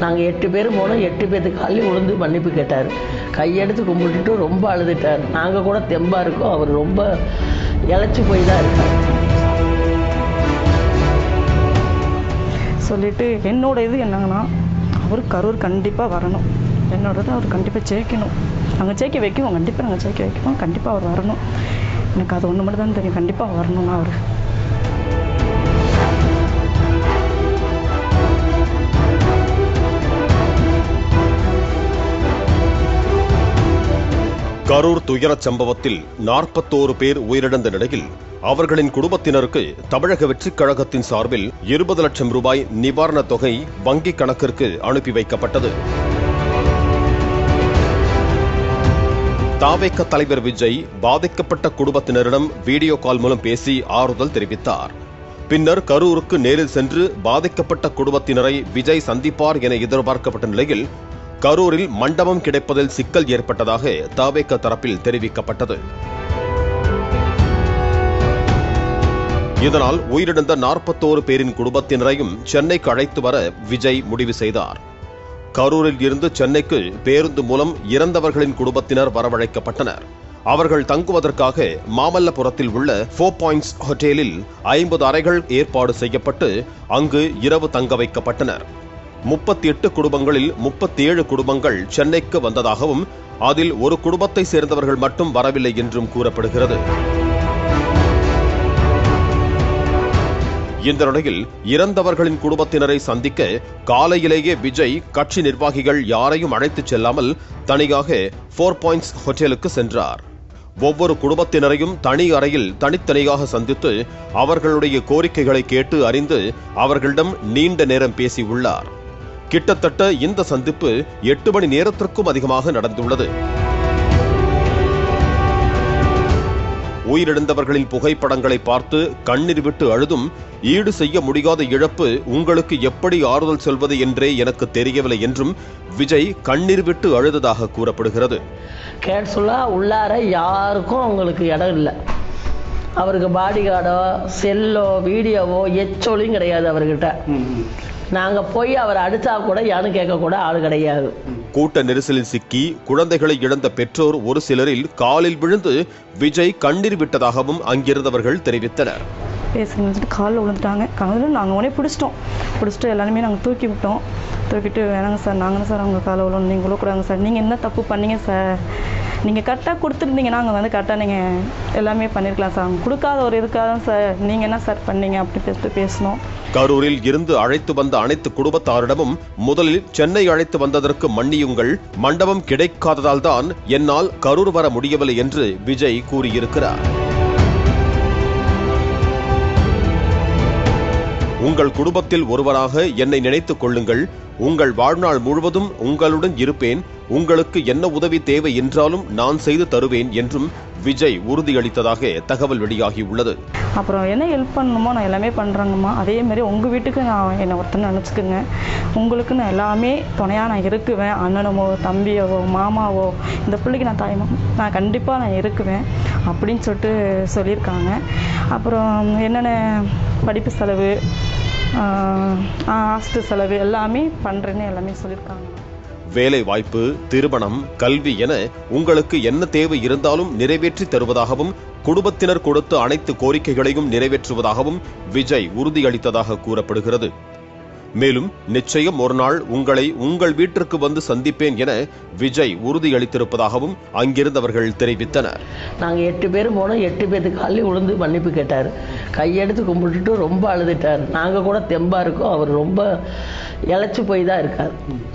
நாங்கள் எட்டு பேர் போனோம். எட்டு பேர்த்துக்கு காலி விழுந்து மன்னிப்பு கேட்டார். கையெடுத்து கும்பிட்டுட்டு ரொம்ப அழுதுட்டார். நாங்கள் கூட தெம்பாக இருக்கோம். அவர் ரொம்ப இழைச்சி போய் தான் இருக்கார். சொல்லிட்டு என்னோட இது என்னங்கன்னா அவர் கரூர் கண்டிப்பாக வரணும். என்னோடது அவர் கண்டிப்பாக ஜெயிக்கணும். நாங்கள் ஜெயிக்க வைக்குவோம் கண்டிப்பாக நாங்கள் ஜெயிக்க வைக்குவோம் கண்டிப்பாக அவர் வரணும். எனக்கு அது ஒன்று மட்டும் தான் தெரியும். கண்டிப்பாக வரணும்னா அவர். கரூர் துயரச் சம்பவத்தில் நாற்பத்தோரு பேர் உயிரிழந்த நிலையில் அவர்களின் குடும்பத்தினருக்கு தமிழக வெற்றிக் கழகத்தின் சார்பில் இருபது லட்சம் ரூபாய் நிவாரணத் தொகை வங்கிக் கணக்கிற்கு அனுப்பி வைக்கப்பட்டது. தாவேக்க தலைவர் விஜய் பாதிக்கப்பட்ட குடும்பத்தினரிடம் வீடியோ கால் மூலம் பேசி ஆறுதல் தெரிவித்தார். பின்னர் கரூருக்கு நேரில் சென்று பாதிக்கப்பட்ட குடும்பத்தினரை விஜய் சந்திப்பார் என எதிர்பார்க்கப்பட்ட நிலையில் கரூரில் மண்டபம் கிடைப்பதில் சிக்கல் ஏற்பட்டதாக தாவேக்க தரப்பில் தெரிவிக்கப்பட்டது. இதனால் உயிரிழந்த நாற்பத்தோரு பேரின் குடும்பத்தினரையும் சென்னைக்கு அழைத்து வர விஜய் முடிவு செய்தார். கரூரில் இருந்து சென்னைக்கு பேருந்து மூலம் இறந்தவர்களின் குடும்பத்தினர் வரவழைக்கப்பட்டனர். அவர்கள் தங்குவதற்காக மாமல்லபுரத்தில் உள்ள ஃபோர் பாயிண்ட்ஸ் ஹோட்டலில் ஐம்பது அறைகள் ஏற்பாடு செய்யப்பட்டு அங்கு இரவு தங்க வைக்கப்பட்டனர். முப்பத்தி எட்டு குடும்பங்களில் முப்பத்தி ஏழு குடும்பங்கள் சென்னைக்கு வந்ததாகவும் அதில் ஒரு குடும்பத்தை சேர்ந்தவர்கள் மட்டும் வரவில்லை என்றும் கூறப்படுகிறது. இந்த நிலையில் இறந்தவர்களின் குடும்பத்தினரை சந்திக்க காலையிலேயே விஜய் கட்சி நிர்வாகிகள் யாரையும் அழைத்துச் செல்லாமல் தனியாக ஃபோர் பாயிண்ட்ஸ் ஹோட்டலுக்கு சென்றார். ஒவ்வொரு குடும்பத்தினரையும் தனி அறையில் தனித்தனியாக சந்தித்து அவர்களுடைய கோரிக்கைகளை கேட்டு அறிந்து அவர்களிடம் நீண்ட நேரம் பேசியுள்ளார் கிட்டத்தட்ட இந்த சந்திப்பு எட்டு மணி நேரத்திற்கும் அதிகமாக நடந்துள்ளது. உயிரிழந்தவர்களின் புகைப்படங்களை பார்த்து கண்ணீர் விட்டு அழுதும் ஈடு செய்ய முடியாத இழப்பு உங்களுக்கு எப்படி ஆறுதல் சொல்வது என்றே எனக்கு தெரியவில்லை என்றும் விஜய் கண்ணீர் விட்டு அழுததாக கூறப்படுகிறது. உள்ளார யாருக்கும் அவங்களுக்கு இடம் இல்லை. அவருக்கு பாடி கார்டோ செல்லோ வீடியோவோ எச்சொலியும் கிடையாது அவர்கிட்ட. நாங்கள் போய் அவர் அடித்தா கூட யாரும் கேட்கக்கூட ஆள் கிடையாது. கூட்ட நெரிசலில் சிக்கி குழந்தைகளை இழந்த பெற்றோர் ஒரு சிலரில் காலில் விழுந்து விஜய் கண்ணீர் விட்டதாகவும் அங்கிருந்தவர்கள் தெரிவித்தனர். சொல்லிட்டு காலில் விழுந்துட்டாங்க. காலில் நாங்கள் உடனே பிடிச்சிட்டோம். பிடிச்சிட்டு எல்லாருமே நாங்கள் தூக்கி விட்டோம். தூக்கிட்டு வேணாங்க சார் நாங்கள் சார் அவங்க காலை விழுந்து நீங்கள் விழக்கூடாங்க சார். நீங்கள் என்ன தப்பு பண்ணீங்க சார்? நீங்கள் கரெக்டாக கொடுத்துருந்தீங்கன்னா அங்கே வந்து கரெக்டாக நீங்கள் எல்லாமே பண்ணியிருக்கலாம் சார் அவங்க கொடுக்காத ஒரு இதுக்காக தான் சார் நீங்கள் என்ன சார் பண்ணீங்க? அப்படி பேசிட்டு பேசினோம் கரூரில் இருந்து அழைத்து வந்த அனைத்து குடும்பத்தாரிடமும் முதலில் சென்னை அழைத்து வந்ததற்கு மன்னியுங்கள். மண்டபம் கிடைக்காததால் தான் என்னால் கரூர் வர முடியவில்லை என்று விஜய் கூறியிருக்கிறார். உங்கள் குடும்பத்தில் ஒருவராக என்னை நினைத்துக் கொள்ளுங்கள். உங்கள் வாழ்நாள் முழுவதும் உங்களுடன் இருப்பேன். உங்களுக்கு என்ன உதவி தேவை என்றாலும் நான் செய்து தருவேன் என்றும் விஜய் உறுதியளித்ததாக தகவல் வெளியாகியுள்ளது அப்புறம் என்ன ஹெல்ப் பண்ணணுமோ நான் எல்லாமே பண்ணுறேங்கம்மா அதே மாதிரி உங்கள் வீட்டுக்கு நான் என்னை ஒருத்தனை நினச்சிக்கோங்க உங்களுக்கு நான் எல்லாமே துணையாக நான் இருக்குவேன். அண்ணனமோ தம்பியவோ மாமாவோ இந்த பிள்ளைக்கு நான் தாய்மா நான் கண்டிப்பாக நான் இருக்குவேன் அப்படின்னு சொல்லிட்டு சொல்லியிருக்காங்க. அப்புறம் என்னென்ன படிப்பு செலவு ஹாஸ்டல் செலவு எல்லாமே பண்ணுறேன்னு எல்லாமே சொல்லியிருக்காங்க வேலை வாய்ப்பு திருமணம் கல்வி என உங்களுக்கு என்ன தேவை இருந்தாலும் நிறைவேற்றி தருவதாகவும் குடும்பத்தினர் கொடுத்த அனைத்து கோரிக்கைகளையும் நிறைவேற்றுவதாகவும் விஜய் உறுதியளித்ததாக கூறப்படுகிறது. மேலும் நிச்சயம் ஒரு நாள் உங்களை உங்கள் வீட்டிற்கு வந்து சந்திப்பேன் என விஜய் உறுதியளித்திருப்பதாகவும் அங்கிருந்தவர்கள் தெரிவித்தனர். நாங்கள் எட்டு பேர் போனோம். எட்டு பேர்த்துக்கு காலி விழுந்து மன்னிப்பு கேட்டார். கையெடுத்து கும்பிட்டுட்டு ரொம்ப அழுதுட்டார். நாங்கள் கூட தெம்பாக இருக்கோம். அவர் ரொம்ப இழைச்சி போய் தான் இருக்கார்.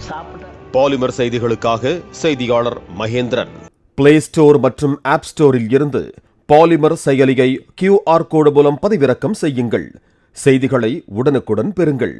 சாப்பிட்டார். பாலிமர் செய்திகளுக்காக செய்தியாளர் மகேந்திரன். பிளே ஸ்டோர் மற்றும் ஆப் ஸ்டோரில் இருந்து பாலிமர் செயலியை கியூஆர் கோடு மூலம் பதிவிறக்கம் செய்யுங்கள். செய்திகளை உடனுக்குடன் பெறுங்கள்.